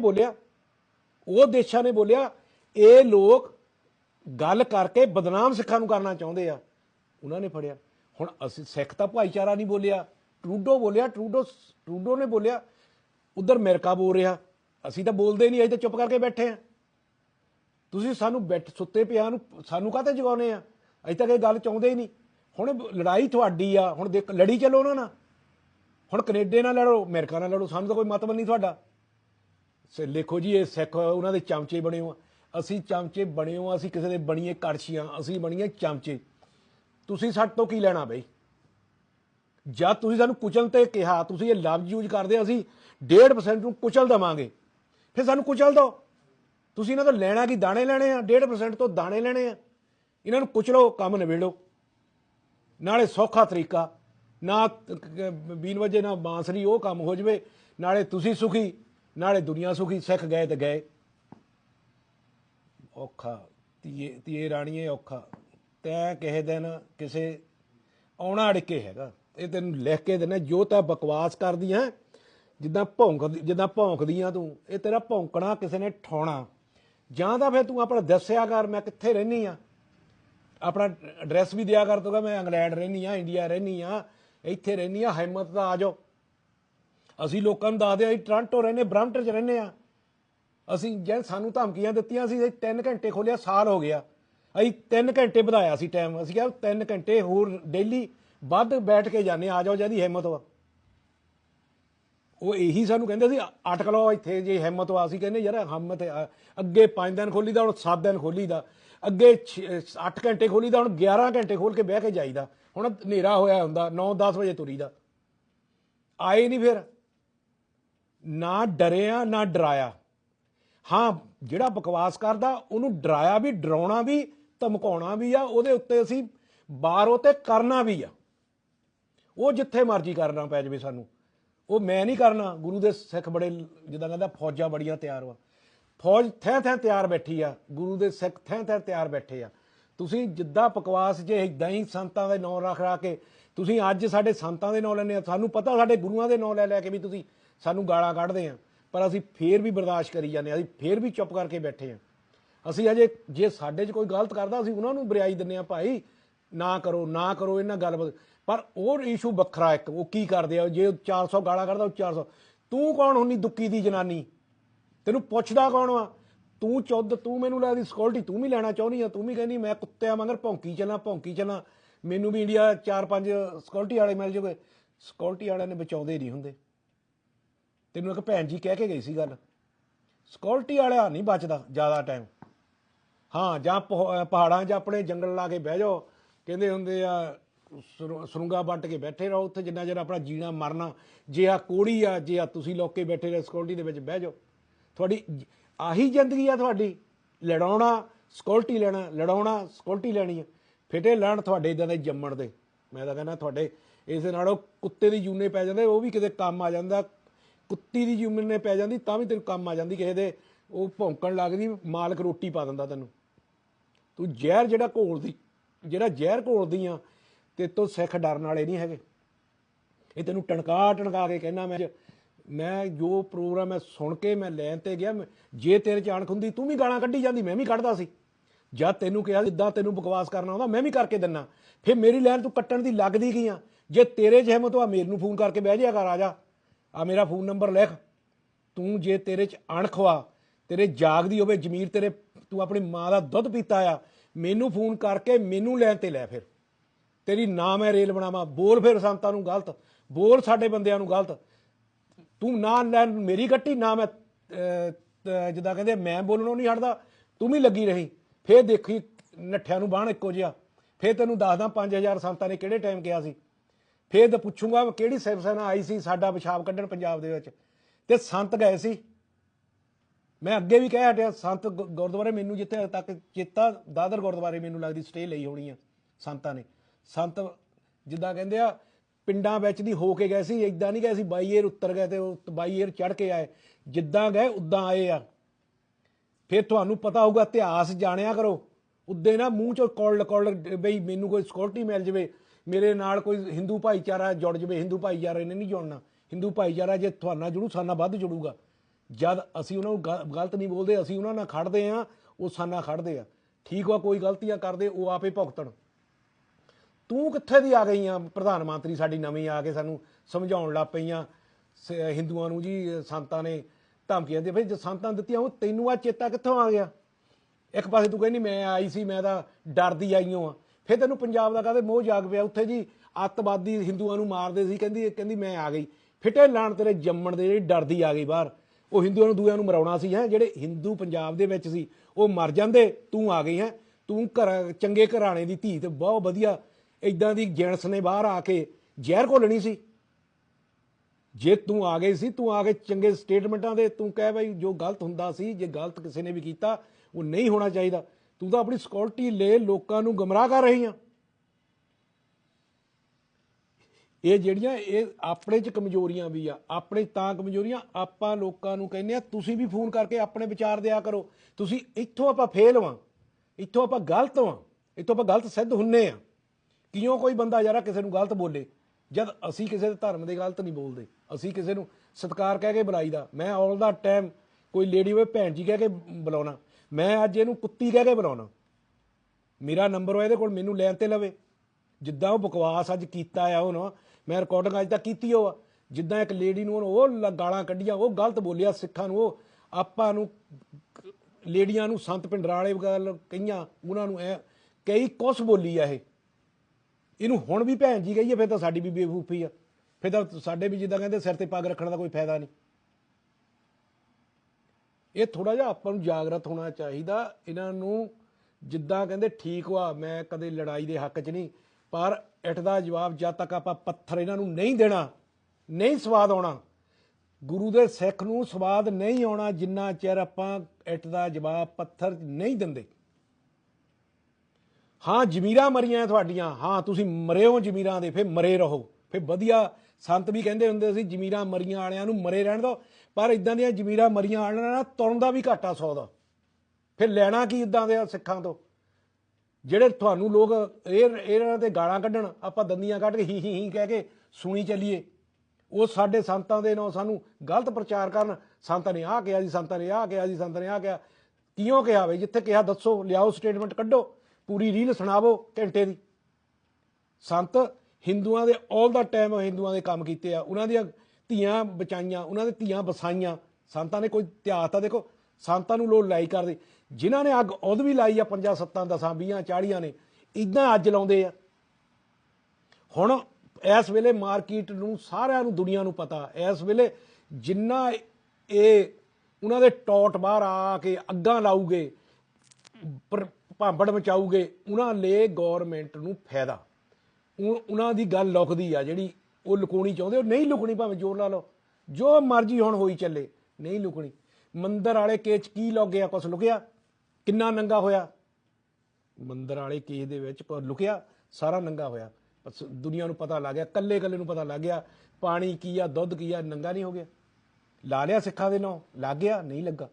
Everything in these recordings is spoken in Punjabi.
ਬੋਲਿਆ, ਉਹ ਦੇਸ਼ਾਂ ਨੇ ਬੋਲਿਆ, ਇਹ ਲੋਕ ਗੱਲ ਕਰਕੇ ਬਦਨਾਮ ਸਿੱਖਾਂ ਨੂੰ ਕਰਨਾ ਚਾਹੁੰਦੇ ਆ। ਉਹਨਾਂ ਨੇ ਫੜਿਆ। ਹੁਣ ਅਸੀਂ ਸਿੱਖ ਤਾਂ ਭਾਈਚਾਰਾ ਨਹੀਂ ਬੋਲਿਆ। ਟਰੂਡੋ ਬੋਲਿਆ, ਟਰੂਡੋ ਟਰੂਡੋ ਨੇ ਬੋਲਿਆ, ਉਧਰ ਅਮਰੀਕਾ ਬੋਲ ਰਿਹਾ। ਅਸੀਂ ਤਾਂ ਬੋਲਦੇ ਨਹੀਂ, ਅਸੀਂ ਤਾਂ ਚੁੱਪ ਕਰਕੇ ਬੈਠੇ ਆ। ਤੁਸੀਂ ਸਾਨੂੰ ਬੈਠ, ਸੁੱਤੇ ਪਿਆ ਨੂੰ, ਸਾਨੂੰ ਕਾਹਤੇ ਜਗਾਉਨੇ ਆ? ਅਜੇ ਤੱਕ ਇਹ ਗੱਲ ਚਾਹੁੰਦੇ ਹੀ ਨਹੀਂ। ਹੁਣ ਲੜਾਈ ਤੁਹਾਡੀ ਆ। ਹੁਣ ਦੇਖ, ਲੜੀ ਚੱਲੋ ਉਹਨਾਂ ਨਾਲ। ਹੁਣ ਕੈਨੇਡਾ ਨਾਲ ਲੜੋ, ਅਮਰੀਕਾ ਨਾਲ ਲੜੋ, ਸਾਨੂੰ ਤਾਂ ਕੋਈ ਮਤਲਬ ਨਹੀਂ ਤੁਹਾਡਾ। ਸੇ ਲਿਖੋ ਜੀ, ਇਹ ਸਿੱਖ ਉਹਨਾਂ ਦੇ ਚਮਚੇ ਬਣੇ ਹੋ ਅਸੀਂ ਚਮਚੇ ਬਣੇ ਹੋ ਅਸੀਂ ਕਿਸੇ ਦੇ ਬਣੀਏ ਕੜਛੀਆਂ, ਅਸੀਂ ਬਣੀਏ ਚਮਚੇ। ਤੁਸੀਂ ਸਾਡੇ ਤੋਂ ਕੀ ਲੈਣਾ ਬਈ? ਜਦ ਤੁਸੀਂ ਸਾਨੂੰ ਕੁਚਲ ਤੇ ਕਿਹਾ, ਤੁਸੀਂ ਇਹ ਲਫ਼ਜ਼ ਯੂਜ਼ ਕਰਦੇ ਅਸੀਂ 1.5% ਨੂੰ ਕੁਚਲ ਦਵਾਂਗੇ। ਫਿਰ ਸਾਨੂੰ ਕੁਚਲ ਦਿਓ। ਤੁਸੀਂ ਇਹਨਾਂ ਤੋਂ ਲੈਣਾ ਕੀ, ਦਾਣੇ ਲੈਣੇ ਆ? 1.5% ਤੋਂ ਦਾਣੇ ਲੈਣੇ ਆ। ਇਹਨਾਂ ਨੂੰ ਕੁਚਲੋ, ਕੰਮ ਨਿਬੇੜੋ। ਨਾਲੇ ਸੌਖਾ ਤਰੀਕਾ। ਨਾ ਬੀਨ ਵਜੇ ਨਾ ਬਾਂਸਰੀ, ਉਹ ਕੰਮ ਹੋ ਜਵੇ। ਨਾਲੇ ਤੁਸੀਂ ਸੁਖੀ। ਨਾਲੇ ਦੁਨੀਆ ਸੁਖੀ ਸਿੱਖ ਗਏ ਤੇ ਗਏ। ਔਖਾ ਤੀਏ ਤੀਏ ਰਾਣੀਏ ਔਖਾ। ਤੈਂ ਕਿਸੇ ਦਿਨ ਕਿਸੇ ਆਉਣਾ ਅੜਕੇ ਹੈਗਾ। ਇਹ ਤੈਨੂੰ ਲਿਖ ਕੇ ਦਿੰਦਾ, ਜੋ ਤੈਂ ਬਕਵਾਸ ਕਰਦੀ ਹੈ ਜਿੱਦਾਂ ਭੌਂਕ ਜਿੱਦਾਂ ਭੌਂਕਦੀਆਂ ਤੂੰ, ਇਹ ਤੇਰਾ ਭੌਂਕਣਾ ਕਿਸੇ ਨੇ ਠਾਉਣਾ। ਜਾਂ ਤਾਂ ਫਿਰ ਤੂੰ ਆਪਣਾ ਦੱਸਿਆ ਕਰ, ਮੈਂ ਕਿੱਥੇ ਰਹਿਨੀ ਆ। ਆਪਣਾ ਐਡਰੈਸ ਵੀ ਦਿਆ ਕਰ ਤੂਗਾ ਮੈਂ ਇੰਗਲੈਂਡ ਰਹਿਨੀ ਆ, ਇੰਡੀਆ ਰਹਿਨੀ ਆ, ਇੱਥੇ ਰਹਿਨੀ ਆ, ਹਿੰਮਤ ਦਾ ਆ ਜਾਓ। ਅਸੀਂ ਲੋਕਾਂ ਨੂੰ ਦੱਸਦੇ ਆ ਅਸੀਂ ਟ੍ਰਾਂਟੋ ਰਹਿੰਦੇ ਬ੍ਰੈਂਪਟਨ ਚ ਰਹਿੰਦੇ ਆ। ਅਸੀਂ ਜੇ ਸਾਨੂੰ ਧਮਕੀਆਂ ਦਿੱਤੀਆਂ ਸੀ, ਅਸੀਂ 3 ਘੰਟੇ ਖੋਲਿਆ ਸਾਲ ਹੋ ਗਿਆ। ਅਸੀਂ 3 ਘੰਟੇ ਵਧਾਇਆ ਸੀ ਟਾਈਮ ਅਸੀਂ ਕਿਹਾ 3 ਘੰਟੇ ਹੋਰ ਡੇਲੀ ਵੱਧ ਬੈਠ ਕੇ ਜਾਂਦੇ ਆ ਜਾਓ ਜਿਹਦੀ ਹਿੰਮਤ ਵਾ। ਉਹ ਇਹੀ ਸਾਨੂੰ ਕਹਿੰਦੇ ਸੀ ਅਟਕ ਲਓ ਇੱਥੇ ਜੇ ਹਿੰਮਤ ਵਾ। ਅਸੀਂ ਕਹਿੰਦੇ, ਯਾਰ ਹਿੰਮਤ ਅੱਗੇ 5 ਦਿਨ ਖੋਲੀਦਾ, ਹੁਣ 7 ਦਿਨ ਖੋਲੀਦਾ। ਅੱਗੇ 8 ਘੰਟੇ ਖੋਲੀਦਾ, ਹੁਣ 11 ਘੰਟੇ ਖੋਲ ਕੇ ਬਹਿ ਕੇ ਜਾਈਦਾ। ਹੁਣ ਹਨੇਰਾ ਹੋਇਆ ਹੁੰਦਾ 9-10 ਵਜੇ ਤੁਰੀਦਾ। ਆਏ ਨਹੀਂ ਫਿਰ। ਨਾ ਡਰਿਆ, ਨਾ ਡਰਾਇਆ। ਹਾਂ, ਜਿਹੜਾ ਬਕਵਾਸ ਕਰਦਾ, ਉਹਨੂੰ ਡਰਾਇਆ ਵੀ, ਡਰਾਉਣਾ ਵੀ, ਧਮਕਾਉਣਾ ਵੀ ਆ, ਉਹਦੇ ਉੱਤੇ ਅਸੀਂ ਬਾਹਰੋਂ ਤੇ ਕਰਨਾ ਵੀ ਆ। ਉਹ ਜਿੱਥੇ ਮਰਜ਼ੀ ਕਰਨਾ ਪੈ ਜਾਵੇ ਸਾਨੂੰ। ਉਹ ਮੈਂ ਨਹੀਂ ਕਰਨਾ। ਗੁਰੂ ਦੇ ਸਿੱਖ ਬੜੇ, ਜਿੱਦਾਂ ਕਹਿੰਦਾ, ਫੌਜਾਂ ਬੜੀਆਂ ਤਿਆਰ ਵਾ। ਫੌਜ ਥੈਂ ਥੈਂ ਤਿਆਰ ਬੈਠੀ ਆ। ਗੁਰੂ ਦੇ ਸਿੱਖ ਥੈਂ ਥੈਂ ਤਿਆਰ ਬੈਠੇ ਆ। ਤੁਸੀਂ ਜਿੱਦਾਂ ਬਕਵਾਸ ਜੇ ਇਦਾਂ ਹੀ ਸੰਤਾਂ ਦੇ ਨਾਂ ਰੱਖ ਰਾ ਕੇ ਤੁਸੀਂ ਅੱਜ ਸਾਡੇ ਸੰਤਾਂ ਦੇ ਨਾਂ ਲੈਂਦੇ ਆ, ਸਾਨੂੰ ਪਤਾ ਸਾਡੇ ਗੁਰੂਆਂ ਦੇ ਨਾਂ ਲੈ ਲੈ ਕੇ ਵੀ ਤੁਸੀਂ ਸਾਨੂੰ ਗਾਲਾਂ ਕੱਢਦੇ ਆ। ਪਰ ਅਸੀਂ ਫੇਰ ਵੀ ਬਰਦਾਸ਼ਤ ਕਰੀ ਜਾਂਦੇ ਆ, ਅਸੀਂ ਫੇਰ ਵੀ ਚੁੱਪ ਕਰਕੇ ਬੈਠੇ ਆ। ਅਸੀਂ ਅਜੇ ਜੇ ਸਾਡੇ 'ਚ ਕੋਈ ਗਲਤ ਕਰਦਾ, ਅਸੀਂ ਉਹਨਾਂ ਨੂੰ ਬਰਿਆਈ ਦਿੰਨੇ ਆ, ਭਾਈ ਨਾ ਕਰੋ ਨਾ ਕਰੋ ਇਹਨਾਂ ਗੱਲ ਪਰ ਉਹ ਇਸ਼ੂ ਵੱਖਰਾ ਇੱਕ, ਉਹ ਕੀ ਕਰਦੇ ਆ, ਜੇ ਉਹ 400 ਗਾਲਾਂ ਕੱਢਦਾ, ਉਹ 400 ਤੂੰ ਕੌਣ ਹੁੰਨੀ ਦੁੱਕੀ ਦੀ ਜਨਾਨੀ? ਤੈਨੂੰ ਪੁੱਛਦਾ ਕੌਣ ਵਾ ਤੂੰ ਚੁੱਦ ਤੂੰ ਮੈਨੂੰ ਲੱਗਦੀ ਸਿਕਿਉਰਿਟੀ ਤੂੰ ਵੀ ਲੈਣਾ ਚਾਹੁੰਦੀ ਆ, ਤੂੰ ਵੀ ਕਹਿੰਦੀ ਮੈਂ ਕੁੱਤਿਆਂ ਵਾਂਗਰ ਭੌਂਕੀ ਚੱਲਾਂ ਭੌਂਕੀ ਚੱਲਾਂ। ਮੈਨੂੰ ਵੀ ਇੰਡੀਆ 4-5 ਸਿਕਿਉਰਿਟੀ ਵਾਲੇ ਮਿਲ ਜੂਗੇ। ਸਿਕਿਉਰਿਟੀ ਵਾਲਿਆਂ ਨੇ ਬਚਾਉਂਦੇ ਨਹੀਂ ਹੁੰਦੇ। ਤੈਨੂੰ ਇੱਕ ਭੈਣ ਜੀ ਕਹਿ ਕੇ ਗਈ ਸੀ ਗੱਲ। ਸਿਕਿਉਰਿਟੀ ਵਾਲਿਆ ਨਹੀਂ ਬਚਦਾ ਜ਼ਿਆਦਾ ਟਾਈਮ ਹਾਂ, ਜਾਂ ਪਹ- ਪਹਾੜਾਂ 'ਚ ਆਪਣੇ ਜੰਗਲ ਲਾ ਕੇ ਬਹਿ ਜਾਓ। ਕਹਿੰਦੇ ਹੁੰਦੇ ਆ, ਸੁਰ- ਸੁਰੰਗਾ ਵੱਟ ਕੇ ਬੈਠੇ ਰਹੋ। ਉੱਥੇ ਜਿੰਨਾ ਚਿਰ ਆਪਣਾ ਜੀਣਾ ਮਰਨਾ, ਜੇ ਆ ਕੋੜੀ ਆ, ਜੇ ਆ ਤੁਸੀਂ ਲੋਕੇ ਬੈਠੇ ਰਹੇ ਸਿਕਿਉਰਿਟੀ ਦੇ ਵਿੱਚ ਬਹਿ ਜਾਓ। ਤੁਹਾਡੀ ਆਹੀ ਜ਼ਿੰਦਗੀ ਆ ਤੁਹਾਡੀ। ਲੜਾਉਣਾ ਸਿਕਿਉਰਿਟੀ ਲੈਣਾ, ਲੜਾਉਣਾ ਸਿਕਿਉਰਿਟੀ ਲੈਣੀ ਆ। ਫਿਟੇ ਲੈਣ ਤੁਹਾਡੇ ਇਦਾਂ ਦੇ ਜੰਮਣ ਦੇ। ਮੈਂ ਤਾਂ ਕਹਿੰਦਾ ਤੁਹਾਡੇ ਇਸ ਦੇ ਉਹ ਕੁੱਤੇ ਦੀ ਜੂਨੇ ਪੈ ਜਾਂਦੇ, ਉਹ ਵੀ ਕਿਤੇ ਕੰਮ ਆ ਜਾਂਦਾ। ਕੁੱਤੀ ਦੀ ਜੂਨੇ ਪੈ ਜਾਂਦੀ, ਤਾਂ ਵੀ ਤੈਨੂੰ ਕੰਮ ਆ ਜਾਂਦੀ। ਕਿਸੇ ਦੇ ਉਹ ਭੌਂਕਣ ਲੱਗਦੀ, ਮਾਲਕ ਰੋਟੀ ਪਾ ਦਿੰਦਾ ਤੈਨੂੰ। ਤੂੰ ਜ਼ਹਿਰ ਜਿਹੜਾ ਘੋਲਦੀ ਜਿਹੜਾ ਜ਼ਹਿਰ ਘੋਲਦੀ ਆ, ਤੇ ਤੋਂ ਸਿੱਖ ਡਰਨ ਵਾਲੇ ਨਹੀਂ ਹੈਗੇ। ਇਹ ਤੈਨੂੰ ਟਣਕਾ ਟਣਕਾ ਕੇ ਕਹਿਣਾ ਮੈਂ। ਮੈਂ ਜੋ ਪ੍ਰੋਗਰਾਮ ਮੈਂ ਸੁਣ ਕੇ ਮੈਂ ਲੈਣ ਤੇ ਗਿਆ, ਮੈਂ- ਜੇ ਤੇਰੇ ਚ ਅਣਖ ਹੁੰਦੀ ਤੂੰ ਵੀ ਗਾਲਾਂ ਕੱਢੀ ਜਾਂਦੀ, ਮੈਂ ਵੀ ਕੱਢਦਾ ਸੀ। ਜਦ ਤੈਨੂੰ ਕਿਹਾ ਜਿੱਦਾਂ ਤੈਨੂੰ ਬਕਵਾਸ ਕਰਨਾ ਆਉਂਦਾ, ਮੈਂ ਵੀ ਕਰਕੇ ਦਿੰਨਾ। ਫਿਰ ਮੇਰੀ ਲਾਈਨ ਤੂੰ ਕੱਟਣ ਦੀ ਲੱਗਦੀ ਗਈ ਆ? ਜੇ ਤੇਰੇ 'ਚ ਹਿੰਮਤ ਆ, ਮੇਰੇ ਨੂੰ ਫੋਨ ਕਰਕੇ ਬਹਿ ਜਾ ਕਰ, ਆ ਜਾ। ਆ ਮੇਰਾ ਫੋਨ ਨੰਬਰ ਲਿਖ। ਤੂੰ ਜੇ ਤੇਰੇ 'ਚ ਅਣਖ ਵਾ ਤੇਰੇ ਜਾਗਦੀ ਹੋਵੇ, ਜ਼ਮੀਰ ਤੇਰੇ, ਤੂੰ ਆਪਣੀ ਮਾਂ ਦਾ ਦੁੱਧ ਪੀਤਾ ਆ, ਮੈਨੂੰ ਫੋਨ ਕਰਕੇ ਮੈਨੂੰ ਲੈਣ ਤੇ ਲੈ ਫਿਰ। ਤੇਰੀ ਨਾ ਮੈਂ ਰੇਲ ਬਣਾਵਾਂ, ਬੋਲ ਫਿਰ ਸੰਤਾਂ ਨੂੰ ਗਲਤ, ਬੋਲ ਸਾਡੇ ਬੰਦਿਆਂ ਨੂੰ ਗਲਤ। ਤੂੰ ਨਾ ਲੈ ਮੇਰੀ ਗੱਟੀ ਨਾ ਮੈਂ ਜਿੱਦਾਂ ਕਹਿੰਦੇ ਮੈਂ ਬੋਲਣੋਂ ਨਹੀਂ ਹਟਦਾ, ਤੂੰ ਵੀ ਲੱਗੀ ਰਹੀ। ਫੇਰ ਦੇਖੀ ਨੱਠਿਆਂ ਨੂੰ ਬਾਣ ਇੱਕੋ ਜਿਹਾ। ਫੇਰ ਤੈਨੂੰ ਦੱਸਦਾ 5000 ਸੰਤਾਂ ਨੇ ਕਿਹੜੇ ਟਾਈਮ ਕਿਹਾ ਸੀ। ਫੇਰ ਤਾਂ ਪੁੱਛੂੰਗਾ ਕਿਹੜੀ ਸਿਵ ਸੈਨਾ ਆਈ ਸੀ ਸਾਡਾ ਪਿਸ਼ਾਬ ਕੱਢਣ ਪੰਜਾਬ ਦੇ ਵਿੱਚ। ਤੇ ਸੰਤ ਗਏ ਸੀ। ਮੈਂ ਅੱਗੇ ਵੀ ਕਹਿ ਹਟਿਆ, ਸੰਤ ਗੁ- ਗੁਰਦੁਆਰੇ ਮੈਨੂੰ ਜਿੱਥੇ ਤੱਕ ਚੇਤਾ, ਦਾਦਰ ਗੁਰਦੁਆਰੇ ਮੈਨੂੰ ਲੱਗਦੀ ਸਟੇ ਲਈ ਹੋਣੀ ਆ ਸੰਤਾਂ ਨੇ। ਸੰਤ ਜਿੱਦਾਂ ਕਹਿੰਦੇ ਆ, ਪਿੰਡਾਂ ਵਿੱਚ ਦੀ ਹੋ ਕੇ ਗਏ ਸੀ ਇਦਾਂ ਨਹੀਂ ਗਏ ਸੀ, ਬਾਈ ਏਰ ਉੱਤਰ ਗਏ ਤੇ ਉਹ ਬਾਈ ਏਰ ਚੜ ਕੇ ਆਏ। ਜਿੱਦਾਂ ਗਏ, ਉਦਾਂ ਆਏ ਆ। ਫਿਰ ਤੁਹਾਨੂੰ ਪਤਾ ਹੋਊਗਾ, ਇਤਿਹਾਸ ਜਾਣਿਆ ਕਰੋ। ਉੱਦੇ ਨਾ ਮੂੰਹ ਚੋਂ ਕੋਲ ਕੋਲ ਬਈ ਮੈਨੂੰ ਕੋਈ ਸਿਕਿਉਰਿਟੀ ਮਿਲ ਜਵੇ, ਮੇਰੇ ਨਾਲ ਕੋਈ ਹਿੰਦੂ ਭਾਈਚਾਰਾ ਜੁੜ ਜਵੇ ਹਿੰਦੂ ਭਾਈਚਾਰੇ ਨੇ ਨਹੀਂ ਜੁੜਨਾ। ਹਿੰਦੂ ਭਾਈਚਾਰਾ ਜੇ ਤੁਹਾਡਾ ਜੁੜੂ, ਸਾਨਾ ਵੱਧ ਜੁੜੂਗਾ। ਜਦ ਅਸੀਂ ਉਹਨਾਂ ਨੂੰ ਗ- ਗਲਤ ਨਹੀਂ ਬੋਲਦੇ, ਅਸੀਂ ਉਹਨਾਂ ਨਾਲ ਖੜਦੇ ਆ ਉਹ ਸਾਨਾ ਖੜਦੇ ਆ। ਠੀਕ ਵਾ, ਕੋਈ ਗਲਤੀਆਂ ਕਰਦੇ, ਉਹ ਆਪੇ ਭੁਗਤਣ। ਤੂੰ ਕਿੱਥੇ ਦੀ ਆ ਗਈ ਆ, ਪ੍ਰਧਾਨ ਮੰਤਰੀ ਸਾਡੀ ਨਵੀਂ ਆ ਕੇ ਸਾਨੂੰ ਸਮਝਾਉਣ ਲੱਗ ਪਈਆਂ। ਸ- ਹਿੰਦੂਆਂ ਨੂੰ ਜੀ, ਸੰਤਾਂ ਨੇ ਧਮਕੀਆਂ ਦੇ ਫਿਰ ਜੇ ਸੰਤਾਂ ਦਿੱਤੀਆਂ, ਉਹ ਤੈਨੂੰ ਆ ਚੇਤਾ ਕਿੱਥੋਂ ਆ ਗਿਆ? ਇੱਕ ਪਾਸੇ ਤੂੰ ਕਹਿੰਦੀ, ਮੈਂ ਆਈ ਸੀ, ਮੈਂ ਤਾਂ ਡਰਦੀ ਆਈਓ ਆ ਫਿਰ ਤੈਨੂੰ ਪੰਜਾਬ ਦਾ ਕਾਹਦੇ ਮੋਹ ਜਾਗ ਪਿਆ? ਉੱਥੇ ਜੀ ਅੱਤਵਾਦੀ ਹਿੰਦੂਆਂ ਨੂੰ ਮਾਰਦੇ ਸੀ, ਕਹਿੰਦੀ ਕਹਿੰਦੀ, ਮੈਂ ਆ ਗਈ। ਫਿੱਟੇ ਲਾਣ ਤੇਰੇ ਜੰਮਣ ਦੇ ਜਿਹੜੀ ਡਰਦੀ ਆ ਗਈ ਬਾਹਰ। ਉਹ ਹਿੰਦੂਆਂ ਨੂੰ ਦੂਆਂ ਨੂੰ ਮਰਾਉਣਾ ਸੀ, ਹੈ, ਜਿਹੜੇ ਹਿੰਦੂ ਪੰਜਾਬ ਦੇ ਵਿੱਚ ਸੀ। ਉਹ ਮਰ ਜਾਂਦੇ, ਤੂੰ ਆ ਗਈ, ਹੈ। ਤੂੰ ਘਰ, ਚੰਗੇ ਘਰਾਣੇ ਦੀ ਧੀ ਤੇ ਬਹੁਤ ਵਧੀਆ। ਇਦਾਂ ਦੀ ਜੈਂਟਸ ਨੇ ਬਾਹਰ ਆ ਕੇ ਜ਼ਹਿਰ ਘੋਲਣੀ ਸੀ। ਜੇ ਤੂੰ ਆ ਗਈ ਸੀ, ਤੂੰ ਆ ਕੇ ਚੰਗੇ ਸਟੇਟਮੈਂਟਾਂ ਦੇ ਤੂੰ ਕਹਿ ਬਈ ਜੋ ਗਲਤ ਹੁੰਦਾ ਸੀ, ਜੇ ਗਲਤ ਕਿਸੇ ਨੇ ਵੀ ਕੀਤਾ, ਉਹ ਨਹੀਂ ਹੋਣਾ ਚਾਹੀਦਾ। ਤੂੰ ਤਾਂ ਆਪਣੀ ਸਿਕਿਉਰਿਟੀ ਲੈ ਲੋਕਾਂ ਨੂੰ ਗਮਰਾਹ ਕਰ ਰਹੀ ਆ। ਇਹ ਜਿਹੜੀਆਂ, ਇਹ ਆਪਣੇ ਚ ਕਮਜ਼ੋਰੀਆਂ ਵੀ ਆ, ਆਪਣੇ 'ਚ ਤਾਂ ਕਮਜ਼ੋਰੀਆਂ ਆਪਾਂ ਲੋਕਾਂ ਨੂੰ ਕਹਿੰਦੇ ਆ, ਤੁਸੀਂ ਵੀ ਫੋਨ ਕਰਕੇ ਆਪਣੇ ਵਿਚਾਰ ਦਿਆ ਕਰੋ। ਤੁਸੀਂ ਇੱਥੋਂ ਆਪਾਂ ਫੇਲ ਵਾਂ, ਇੱਥੋਂ ਆਪਾਂ ਗਲਤ ਵਾਂ, ਇੱਥੋਂ ਆਪਾਂ ਗਲਤ ਸਿੱਧ ਹੁੰਨੇ ਆ। ਕਿਉਂ ਕੋਈ ਬੰਦਾ ਯਾਰਾ ਕਿਸੇ ਨੂੰ ਗਲਤ ਬੋਲੇ? ਜਦ ਅਸੀਂ ਕਿਸੇ ਦੇ ਧਰਮ ਦੇ ਗਲਤ ਨਹੀਂ ਬੋਲਦੇ, ਅਸੀਂ ਕਿਸੇ ਨੂੰ ਸਤਕਾਰ ਕਹਿ ਕੇ ਬੁਲਾਈਦਾ, ਮੈਂ ਆਲ ਦਾ ਟਾਈਮ ਕੋਈ ਲੇਡੀ ਹੋਵੇ, ਭੈਣ ਜੀ ਕਹਿ ਕੇ ਬੁਲਾਉਣਾ, ਮੈਂ ਅੱਜ ਇਹਨੂੰ ਕੁੱਤੀ ਕਹਿ ਕੇ ਬੁਲਾਉਣਾ, ਮੇਰਾ ਨੰਬਰ ਹੋਇਆ ਇਹਦੇ ਕੋਲ ਮੈਨੂੰ ਲੈਣ ਤੇ ਲਵੇ, ਜਿੱਦਾਂ ਉਹ ਬਕਵਾਸ ਅੱਜ ਕੀਤਾ ਆ, ਉਹ ਨਾ, ਮੈਂ ਰਿਕਾਰਡਿੰਗ ਅੱਜ ਤੱਕ ਕੀਤੀ ਉਹ ਆ, ਜਿੱਦਾਂ ਇੱਕ ਲੇਡੀ ਨੂੰ ਉਹਨੂੰ ਉਹ ਲ- ਗਾਲਾਂ ਕੱਢੀਆਂ, ਉਹ ਗਲਤ ਬੋਲਿਆ ਸਿੱਖਾਂ ਨੂੰ, ਉਹ ਆਪਾਂ ਨੂੰ ਲੇਡੀਆਂ ਨੂੰ ਸੰਤ ਪਿੰਡਰਾਲੇ ਗੱਲ ਕਈਆਂ ਉਹਨਾਂ ਨੂੰ ਐ, ਕਈ ਕੁਛ ਬੋਲੀ ਆ ਇਹ। ਇਹਨੂੰ ਹੁਣ ਵੀ ਭੈਣ ਜੀ ਕਹੀਏ, ਫਿਰ ਤਾਂ ਸਾਡੀ ਵੀ ਬੇਵਕੂਫੀ ਆ। ਫਿਰ ਤਾਂ ਸਾਡੇ ਵੀ ਜਿੱਦਾਂ ਕਹਿੰਦੇ ਸਿਰ ਤੇ ਪੱਗ ਰੱਖਣ ਦਾ ਕੋਈ ਫਾਇਦਾ ਨਹੀਂ। ਇਹ ਥੋੜਾ ਜਿਹਾ ਆਪਾਂ ਨੂੰ ਜਾਗਰਤ ਹੋਣਾ ਚਾਹੀਦਾ, ਇਹਨਾਂ ਨੂੰ ਜਿੱਦਾਂ ਕਹਿੰਦੇ ਠੀਕ ਵਾ, ਮੈਂ ਕਦੇ ਲੜਾਈ ਦੇ ਹੱਕ 'ਚ ਨਹੀਂ, ਪਰ ਇੱਟ ਦਾ ਜਵਾਬ ਜਦ ਤੱਕ ਆਪਾਂ ਪੱਥਰ ਇਹਨਾਂ ਨੂੰ ਨਹੀਂ ਦੇਣਾ, ਨਹੀਂ ਸਵਾਦ ਆਉਣਾ, ਗੁਰੂ ਦੇ ਸਿੱਖ ਨੂੰ ਸਵਾਦ ਨਹੀਂ ਆਉਣਾ, ਜਿੰਨਾ ਚਿਰ ਆਪਾਂ ਇੱਟ ਦਾ ਜਵਾਬ ਪੱਥਰ ਨਹੀਂ ਦਿੰਦੇ। ਹਾਂ, ਜ਼ਮੀਰਾਂ ਮਰੀਆਂ ਤੁਹਾਡੀਆਂ। ਹਾਂ, ਤੁਸੀਂ ਮਰੇ ਹੋ ਜ਼ਮੀਰਾਂ ਦੇ, ਫਿਰ ਮਰੇ ਰਹੋ। ਫਿਰ ਵਧੀਆ ਸੰਤ ਵੀ ਕਹਿੰਦੇ ਹੁੰਦੇ ਸੀ, ਜ਼ਮੀਰਾਂ ਮਰੀਆਂ ਵਾਲਿਆਂ ਨੂੰ ਮਰੇ ਰਹਿਣ ਦਿਓ। ਪਰ ਇਦਾਂ ਦੀਆਂ ਜ਼ਮੀਰਾਂ ਮਰੀਆਂ ਵਾਲਿਆਂ ਨਾਲ ਤੁਰਨ ਦਾ ਵੀ ਘਾਟਾ ਸੌ ਦਾ। ਫਿਰ ਲੈਣਾ ਕੀ ਇਦਾਂ ਦੇ ਸਿੱਖਾਂ ਤੋਂ? ਜਿਹੜੇ ਤੁਹਾਨੂੰ ਲੋਕ ਇਹ ਇਹਨਾਂ ਤੇ ਗਾਲਾਂ ਕੱਢਣ, ਆਪਾਂ ਦੰਦੀਆਂ ਕੱਢ ਕੇ ਹੀ ਹੀ ਹੀ ਕਹਿ ਕੇ ਸੁਣੀ ਚੱਲੀਏ। ਉਹ ਸਾਡੇ ਸੰਤਾਂ ਦੇ ਨਾਲ ਸਾਨੂੰ ਗਲਤ ਪ੍ਰਚਾਰ ਕਰਨ। ਸੰਤਾਂ ਨੇ ਆਹ ਕਿਹਾ ਜੀ, ਸੰਤਾਂ ਨੇ ਆਹ ਕਿਹਾ ਜੀ, ਸੰਤਾਂ ਨੇ ਆਹ ਕਿਹਾ। ਕਿਉਂ ਕਿਹਾ ਵੇ ਜਿੱਥੇ ਕਿਹਾ ਦੱਸੋ, ਲਿਆਓ ਸਟੇਟਮੈਂਟ ਕੱਢੋ। ਪੂਰੀ ਰੀਲ ਸੁਣਾਵੋ ਘੰਟੇ ਦੀ। ਸੰਤ ਹਿੰਦੂਆਂ ਦੇ 올 ਦਾ ਟਾਈਮ ਹਿੰਦੂਆਂ ਦੇ ਕੰਮ ਕੀਤੇ ਆ। ਉਹਨਾਂ ਦੀਆਂ ਧੀਆਂ ਬਚਾਈਆਂ, ਉਹਨਾਂ ਦੇ ਧੀਆਂ ਵਸਾਈਆਂ। ਸੰਤਾਂ ਨੇ ਕੋਈ ਇਤਿਹਾਸ ਤਾਂ ਦੇਖੋ, ਸੰਤਾਂ ਨੂੰ ਲੋਕ ਲਾਈ ਕਰਦੇ। ਜਿਨ੍ਹਾਂ ਨੇ ਅੱਗ ਉਦ ਵੀ ਲਾਈ ਆ, ਪੰਜਾਂ ਸੱਤਾਂ, ਦਸਾਂ 20 40 ਨੇ ਇਦਾਂ ਅੱਜ ਲਾਉਂਦੇ ਆ। ਹੁਣ ਇਸ ਵੇਲੇ ਮਾਰਕੀਟ ਨੂੰ, ਸਾਰਿਆਂ ਨੂੰ, ਦੁਨੀਆ ਨੂੰ ਪਤਾ, ਇਸ ਵੇਲੇ ਜਿੰਨਾ ਇਹ, ਉਹਨਾਂ ਦੇ ਟੌਟ ਬਾਹਰ ਆ ਕੇ ਅੱਗਾਂ ਲਾਊਗੇ, ਪਰ ਭਾਂਬੜ ਮਚਾਊਗੇ, ਉਹਨਾਂ ਲਈ ਗਵਰਨਮੈਂਟ ਨੂੰ ਫਾਇਦਾ। ਉਹ- ਉਹਨਾਂ ਦੀ ਗੱਲ ਲੁਕਦੀ ਆ ਜਿਹੜੀ ਉਹ ਲੁਕਾਉਣੀ ਚਾਹੁੰਦੇ, ਉਹ ਨਹੀਂ ਲੁਕਣੀ ਭਾਵੇਂ ਜ਼ੋਰ ਲਾ ਲਓ। ਜੋ ਮਰਜ਼ੀ ਹੁਣ ਹੋਈ ਚੱਲੇ, ਨਹੀਂ ਲੁਕਣੀ ਮੰਦਰ ਵਾਲੇ ਕੇਚ ਕੀ ਲੁਕ ਗਿਆ ਕੁਛ ਲੁਕਿਆ? ਕਿੰਨਾ ਨੰਗਾ ਹੋਇਆ? ਮੰਦਰ ਵਾਲੇ ਕੇਸ ਦੇ ਵਿੱਚ ਲੁਕਿਆ, ਸਾਰਾ ਨੰਗਾ ਹੋਇਆ। ਬਸ ਦੁਨੀਆ ਨੂੰ ਪਤਾ ਲੱਗ ਗਿਆ ਕੱਲੇ ਕੱਲੇ ਨੂੰ ਪਤਾ ਲੱਗ ਗਿਆ, ਪਾਣੀ ਕੀ ਆ, ਦੁੱਧ ਕੀ ਆ, ਨੰਗਾ ਨਹੀਂ ਹੋ ਗਿਆ। ਲਾ ਲਿਆ ਸਿੱਖਾਂ ਦੇ ਨਾਂ, ਲੱਗ ਗਿਆ, ਨਹੀਂ ਲੱਗਾ।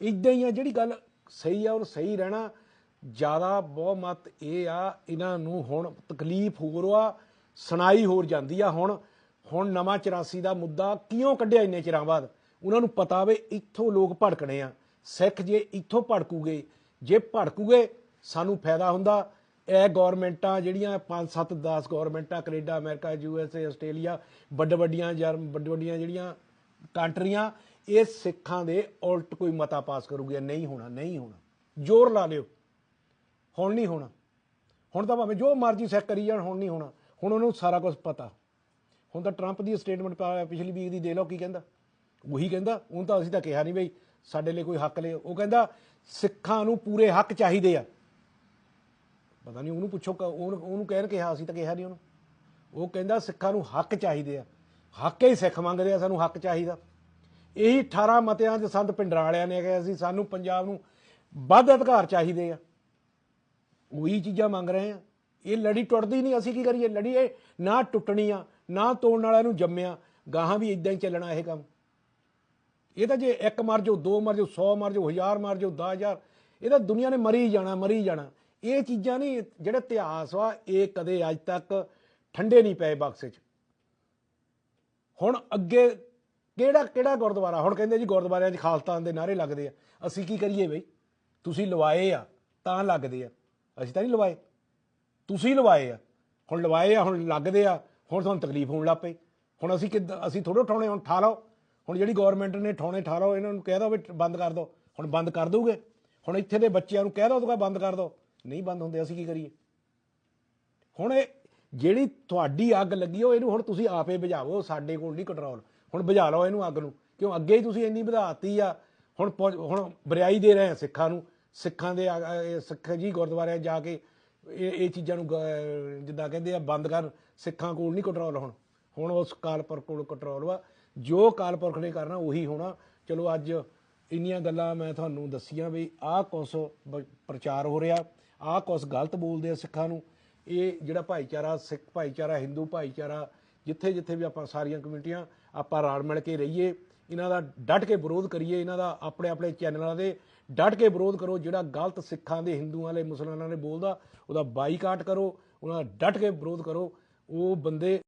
ਇਦਾਂ ਹੀ ਆ ਜਿਹੜੀ ਗੱਲ ਸਹੀ ਆ ਔਰ ਸਹੀ ਰਹਿਣਾ ਜ਼ਿਆਦਾ ਬਹੁਮਤ ਇਹ ਆ, ਇਹਨਾਂ ਨੂੰ ਹੁਣ ਤਕਲੀਫ ਹੋਰ ਆ, ਸੁਣਾਈ ਹੋਰ ਜਾਂਦੀ ਆ ਹੁਣ। ਹੁਣ ਨਵਾਂ 84 ਦਾ ਮੁੱਦਾ ਕਿਉਂ ਕੱਢਿਆ ਇੰਨੇ ਚਿਰਾਂ ਬਾਅਦ? ਉਹਨਾਂ ਨੂੰ ਪਤਾ ਵੇ ਇੱਥੋਂ ਲੋਕ ਭੜਕਣੇ ਆ। ਸਿੱਖ ਜੇ ਇੱਥੋਂ ਭੜਕੂਗੇ, ਜੇ ਭੜਕੂਗੇ, ਸਾਨੂੰ ਫਾਇਦਾ ਹੁੰਦਾ। ਇਹ ਗਵਰਨਮੈਂਟਾਂ ਜਿਹੜੀਆਂ 5 7 10 ਗਵਰਨਮੈਂਟਾਂ Canada, America, U S A, Australia, ਵੱਡੇ ਵੱਡੀਆਂ ਜਰਮ ਵੱਡ ਵੱਡੀਆਂ ਜਿਹੜੀਆਂ ਕੰਟਰੀਆਂ, ਇਹ ਸਿੱਖਾਂ ਦੇ ਉਲਟ ਕੋਈ ਮਤਾ ਪਾਸ ਕਰੂਗੇ ਨਹੀਂ ਹੋਣਾ ਨਹੀਂ ਹੋਣਾ। ਜ਼ੋਰ ਲਾ ਲਿਓ। ਹੁਣ ਨਹੀਂ ਹੋਣਾ। ਹੁਣ ਤਾਂ ਭਾਵੇਂ ਜੋ ਮਰਜ਼ੀ ਸੈਕ ਕਰੀ ਜਾਣ, ਹੁਣ ਨਹੀਂ ਹੋਣਾ। ਹੁਣ ਉਹਨੂੰ ਸਾਰਾ ਕੁਝ ਪਤਾ। ਹੁਣ ਤਾਂ ਟਰੰਪ ਦੀ ਸਟੇਟਮੈਂਟ ਪਿਛਲੀ ਵੀਕ ਦੀ ਦੇ ਲਓ, ਕੀ ਕਹਿੰਦਾ? ਉਹੀ ਕਹਿੰਦਾ, ਉਹਨੂੰ ਤਾਂ ਅਸੀਂ ਤਾਂ ਕਿਹਾ ਨਹੀਂ ਬਈ, ਸਾਡੇ ਲਈ ਕੋਈ ਹੱਕ ਲੈ। ਉਹ ਕਹਿੰਦਾ, ਸਿੱਖਾਂ ਨੂੰ ਪੂਰੇ ਹੱਕ ਚਾਹੀਦੇ ਆ। ਪਤਾ ਨਹੀਂ ਉਹਨੂੰ ਪੁੱਛੋ, ਕ- ਉਹਨੂੰ ਉਹਨੂੰ ਕਹਿਣ ਕਿਹਾ, ਅਸੀਂ ਤਾਂ ਕਿਹਾ ਨਹੀਂ ਉਹਨੂੰ। ਉਹ ਕਹਿੰਦਾ, ਸਿੱਖਾਂ ਨੂੰ ਹੱਕ ਚਾਹੀਦੇ ਆ। ਹੱਕ ਹੀ ਸਿੱਖ ਮੰਗਦੇ ਆ, ਸਾਨੂੰ ਹੱਕ ਚਾਹੀਦਾ। ਇਹੀ 18 ਮਤਿਆਂ 'ਚ ਸੰਤ ਪਿੰਡਰਾਲਿਆਂ ਨੇ ਕਿਹਾ ਸੀ, ਸਾਨੂੰ ਪੰਜਾਬ ਨੂੰ ਵੱਧ ਅਧਿਕਾਰ ਚਾਹੀਦੇ ਆ। ਉਹੀ ਚੀਜ਼ਾਂ ਮੰਗ ਰਹੇ ਆ ਇਹ ਲੜੀ ਟੁੱਟਦੀ ਨਹੀਂ, ਅਸੀਂ ਕੀ ਕਰੀਏ? ਲੜੀ ਇਹ ਨਾ ਟੁੱਟਣੀ ਆ, ਨਾ ਤੋੜਨ ਵਾਲਿਆਂ ਨੂੰ ਜੰਮਿਆ। ਗਾਹਾਂ ਵੀ ਇਦਾਂ ਹੀ ਚੱਲਣਾ ਇਹ ਕੰਮ। ਇਹ ਤਾਂ ਜੇ ਇੱਕ ਮਰ ਜਾਓ, ਦੋ ਮਰ ਜਾਓ 100 ਮਰ ਜਾਓ 1000 ਮਰ ਜਾਓ 10000 ਇਹ ਤਾਂ ਦੁਨੀਆ ਨੇ ਮਰੀ ਜਾਣਾ ਮਰੀ ਜਾਣਾ। ਇਹ ਚੀਜ਼ਾਂ ਨਹੀਂ, ਜਿਹੜੇ ਇਤਿਹਾਸ ਵਾ, ਇਹ ਕਦੇ ਅੱਜ ਤੱਕ ਠੰਡੇ ਨਹੀਂ ਪਏ ਬਕਸੇ 'ਚ। ਹੁਣ ਅੱਗੇ ਕਿਹੜਾ ਕਿਹੜਾ ਗੁਰਦੁਆਰਾ? ਹੁਣ ਕਹਿੰਦੇ ਜੀ ਗੁਰਦੁਆਰਿਆਂ 'ਚ ਖਾਲਸਤਾਨ ਦੇ ਨਾਰੇ ਲੱਗਦੇ ਆ। ਅਸੀਂ ਕੀ ਕਰੀਏ ਬਈ? ਤੁਸੀਂ ਲਵਾਏ ਆ, ਤਾਂ ਲੱਗਦੇ ਆ। ਅਸੀਂ ਤਾਂ ਨਹੀਂ ਲਵਾਏ। ਤੁਸੀਂ ਲਵਾਏ ਆ। ਹੁਣ ਲਵਾਏ ਆ, ਹੁਣ ਲੱਗਦੇ ਆ। ਹੁਣ ਤੁਹਾਨੂੰ ਤਕਲੀਫ ਹੋਣ ਲੱਗ ਪਈ। ਹੁਣ ਅਸੀਂ ਕਿੱਦਾਂ, ਅਸੀਂ ਥੋੜੋ ਠਾਉਣੇ ਹੁਣ ਠਾ ਲਓ। ਹੁਣ ਜਿਹੜੀ ਗਵਰਨਮੈਂਟ ਨੇ ਠਾਉਣੇ ਠਾ ਲਓ। ਇਹਨਾਂ ਨੂੰ ਕਹਿ ਦੋ ਵੀ ਬੰਦ ਕਰ ਦਿਓ ਹੁਣ ਬੰਦ ਕਰ ਦੋਗੇ ਹੁਣ ਇੱਥੇ ਦੇ ਬੱਚਿਆਂ ਨੂੰ ਕਹਿ ਦੋ ਤੁਸੀਂ ਬੰਦ ਕਰ ਦਿਓ ਨਹੀਂ ਬੰਦ ਹੁੰਦੇ, ਅਸੀਂ ਕੀ ਕਰੀਏ? ਹੁਣ ਇਹ ਜਿਹੜੀ ਤੁਹਾਡੀ ਅੱਗ ਲੱਗੀ ਉਹ ਇਹਨੂੰ ਹੁਣ ਤੁਸੀਂ ਆਪੇ ਬੁਝਾਵੋ। ਸਾਡੇ ਕੋਲ ਨਹੀਂ ਕੰਟਰੋਲ ਹੁਣ ਬੁਝਾ ਲਓ ਇਹਨੂੰ ਅੱਗ ਨੂੰ। ਕਿਉਂ? ਅੱਗੇ ਹੀ ਤੁਸੀਂ ਇੰਨੀ ਵਧਾਤੀ ਆ। ਹੁਣ ਪਹੁੰਚ- ਹੁਣ ਬਰਿਆਈ ਦੇ ਰਹੇ ਆ ਸਿੱਖਾਂ ਨੂੰ। ਸਿੱਖਾਂ ਦੇ ਆ- ਸਿੱਖ ਜੀ ਗੁਰਦੁਆਰੇ ਜਾ ਕੇ ਇਹ ਇਹ ਚੀਜ਼ਾਂ ਨੂੰ ਗ- ਜਿੱਦਾਂ ਕਹਿੰਦੇ ਆ, ਬੰਦ ਕਰ, ਸਿੱਖਾਂ ਕੋਲ ਨਹੀਂ ਕੰਟਰੋਲ ਹੁਣ। ਹੁਣ ਉਸ ਕਾਲਪੁਰਖ ਕੋਲ ਕੰਟਰੋਲ ਵਾ। ਜੋ ਕਾਲਪੁਰਖ ਨੇ ਕਰਨਾ, ਉਹੀ ਹੋਣਾ। ਚਲੋ ਅੱਜ ਇੰਨੀਆਂ ਗੱਲਾਂ ਮੈਂ ਤੁਹਾਨੂੰ ਦੱਸੀਆਂ ਵੀ ਆਹ ਕੁਛ ਬ- ਪ੍ਰਚਾਰ ਹੋ ਰਿਹਾ। ਆਹ ਕੁਛ ਗਲਤ ਬੋਲਦੇ ਆ ਸਿੱਖਾਂ ਨੂੰ। ਇਹ ਜਿਹੜਾ ਭਾਈਚਾਰਾ, ਸਿੱਖ ਭਾਈਚਾਰਾ, ਹਿੰਦੂ ਭਾਈਚਾਰਾ, ਜਿੱਥੇ ਜਿੱਥੇ ਵੀ ਆਪਾਂ ਸਾਰੀਆਂ ਕਮਿਊਨਿਟੀਆਂ, ਆਪਾਂ ਰਲ ਮਿਲ ਕੇ ਰਹੀਏ, ਇਹਨਾਂ ਦਾ ਡਟ ਕੇ ਵਿਰੋਧ ਕਰੀਏ, ਇਹਨਾਂ ਦਾ ਆਪਣੇ ਆਪਣੇ ਚੈਨਲਾਂ ਦੇ ਡਟ ਕੇ ਵਿਰੋਧ ਕਰੋ, ਜਿਹੜਾ ਗਲਤ ਸਿੱਖਾਂ ਦੇ ਹਿੰਦੂਆਂ ਦੇ ਮੁਸਲਮਾਨਾਂ ਨੇ ਬੋਲਦਾ, ਉਹਦਾ ਬਾਈਕਾਟ ਕਰੋ, ਉਹਨਾਂ ਦਾ ਡਟ ਕੇ ਵਿਰੋਧ ਕਰੋ। ਉਹ ਬੰਦੇ